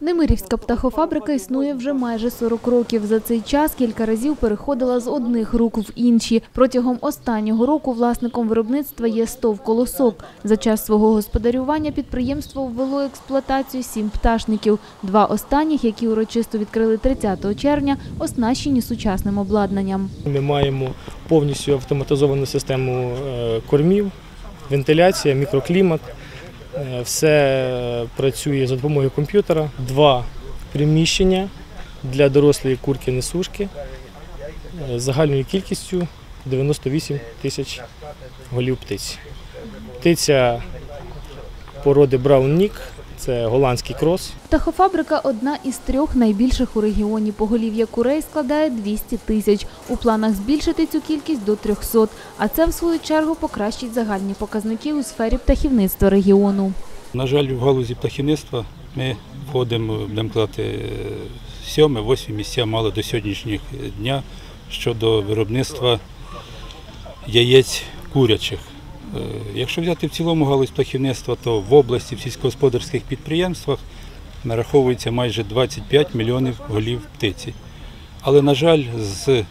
Немирівська птахофабрика існує вже майже 40 років. За цей час кілька разів переходила з одних рук в інші. Протягом останнього року власником виробництва є стов колосок. За час свого господарювання підприємство ввело експлуатацію сім пташників. Два останніх, які урочисто відкрили 30 червня, оснащені сучасним обладнанням. Ми маємо повністю автоматизовану систему е, кормів, вентиляція, мікроклімат. Е, Все працює за допомогою комп'ютера. Два приміщення для дорослої курки несушки е, з загальною кількістю 98 тисяч голів птиць. Птиця породи Браун Нік, це голландський крос. Птахофабрика – одна із трьох найбільших у регіоні. Поголів'я курей складає 200 тисяч. У планах збільшити цю кількість до 300. А це, в свою чергу, покращить загальні показники у сфері птахівництва регіону. На жаль, в галузі птахівництва ми входимо, будемо казати, сьоме, восьмі місця мали до сьогоднішніх дня щодо виробництва яєць курячих. Е, Якщо взяти в цілому галузь птахівництва, то в області в сільськогосподарських підприємствах нараховується майже 25 мільйонів голів птиці. Але, на жаль, з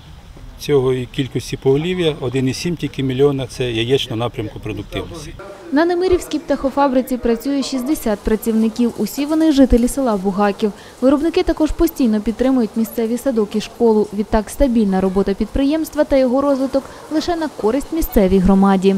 цього кількості поголів'я 1,7 тільки мільйона це яєчного напрямку продуктивності. На Немирівській птахофабриці працює 60 працівників. Усі вони жителі села Бугаків. Виробники також постійно підтримують місцеві садок і школу. Відтак стабільна робота підприємства та його розвиток лише на користь місцевій громаді.